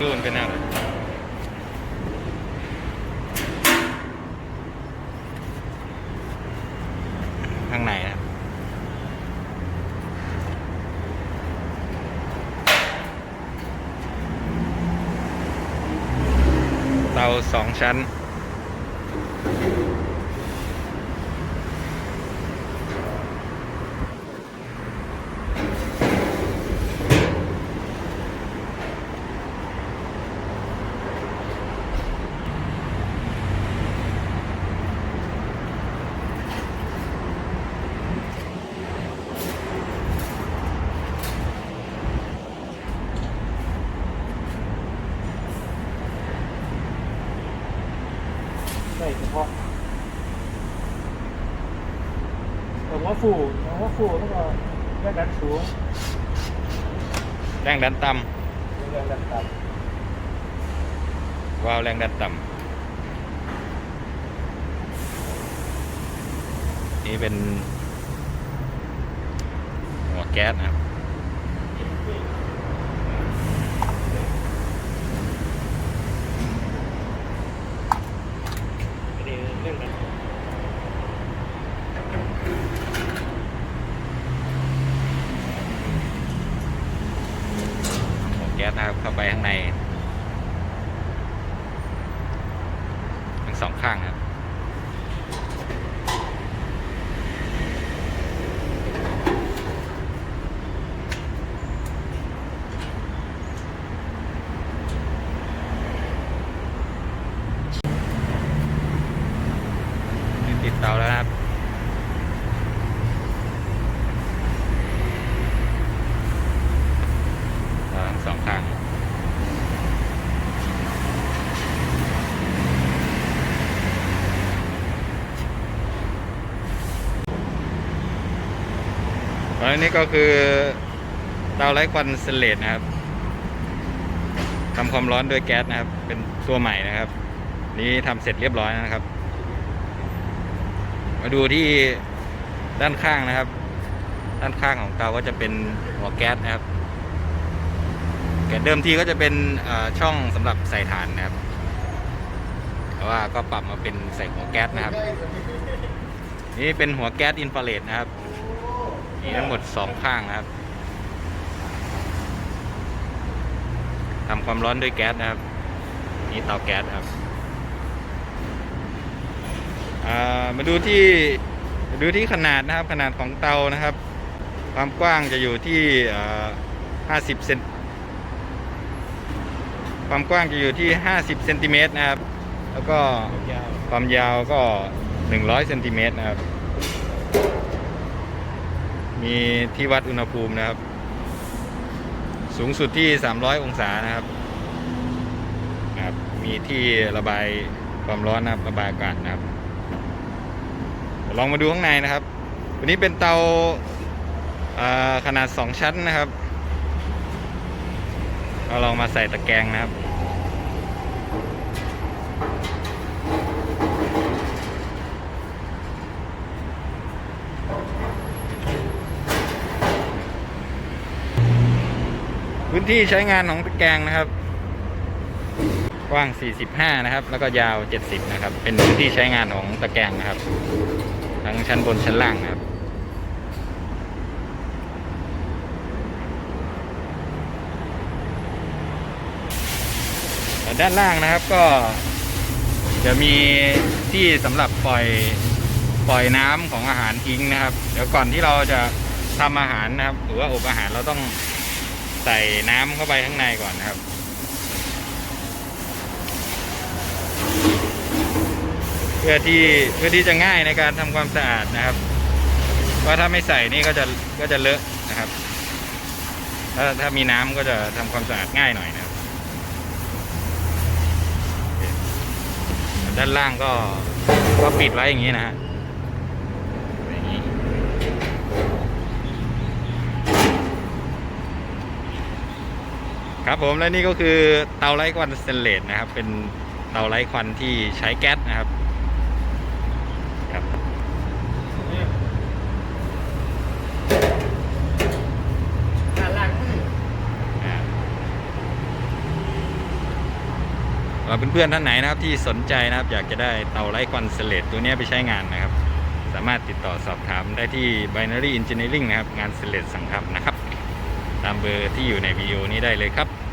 ลื่นไปหนอะไรข้างในนะครับเตาสองชั้น แต่ว่าฟูแต่ว่าฟูแล้วก็แรงดันสูงแรงดันต่แรงดันต่ำวาล์วแรงดันต่ำนี่เป็นหัวแก๊สนะครับำอันนี้เรื่องนั้น หัวแก๊สนะครับ เข้าไปข้างในทั้งสองข้างครับติดเตาแล้วครับสองข้าง อันนี้ก็คือเตาไร้ควันสเลตนะครับทำความร้อนด้วยแก๊สนะครับ เป็นตัวใหม่นะครับ นี้ทำเสร็จเรียบร้อยนะครับ มาดูที่ด้านข้างนะครับ ด้านข้างของเตาก็จะเป็นหัวแก๊สนะครับ แก๊สเดิมทีก็จะเป็นช่องสำหรับใส่ถ่านนะครับ แต่ว่าก็ปรับมาเป็นใส่หัวแก๊สนะครับ นี่เป็นหัวแก๊สอินฟราเรดนะครับ มีทั้งหมดสองข้างนะครับทำความร้อนด้วยแก๊สนะครับนี่เตาแก๊สครับามาดูที่ดูที่ขนาดนะครับ ขนาดของเตานะครับ ความกว้างจะอยู่ที่อ่า50เซนความกว้างจะอยู่ที่ 50เซนติเมตรนะครับ แล้วก็ความยาวก็ 100เซนติเมตรนะครับ มีที่วัดอุณหภูมินะครับ สูงสุดที่ 300 องศานะครับนะครับ มีที่ระบายความร้อนนะครับระบายอากาศนะครับ ลองมาดูข้างในนะครับ วันนี้เป็นเตาอ่าขนาด 2 ชั้นนะครับเราลองมาใส่ตะแกรงนะครับ พื้นที่ใช้งานของตะแกรงนะครับกว้าง 45 นะครับ แล้วก็ยาว 70 นะครับ เป็นพื้นที่ใช้งานของตะแกรงนะครับ ทั้งชั้นบนชั้นล่างนะครับ ด้านล่างนะครับก็จะมีที่สำหรับปล่อยปล่อยน้ำของอาหารทิ้งนะครับ เดี๋ยวก่อนที่เราจะทำอาหารนะครับ หรือว่าอบอาหารเราต้อง ใส่น้ำเข้าไปข้างในก่อนนะครับ เพื่อที่เพื่อที่จะง่ายในการทำความสะอาดนะครับเพราะถ้าไม่ใส่นี่ก็จะก็จะเลอะนะครับ ถ้าถ้ามีน้ำก็จะทำความสะอาดง่ายหน่อยนะครับ ด้านล่างก็ก็ปิดไว้อย่างนี้นะฮะ ครับผมและนี่ก็คือเตาไร้ควันสเตนเลสนะครับ เป็นเตาไร้ควันที่ใช้แก๊สนะครับครับเราเพื่อนๆท่านไหนนะครับที่สนใจนะครับ อยากจะได้เตาไร้ควันสเลตตัวนี้ไปใช้งานนะครับ สามารถติดต่อสอบถามได้ที่ Binary Engineering นะครับ งานสเลตสังครันะครับามเบอร์ที่อยู่ในวิดีโอนี้ได้เลยครับ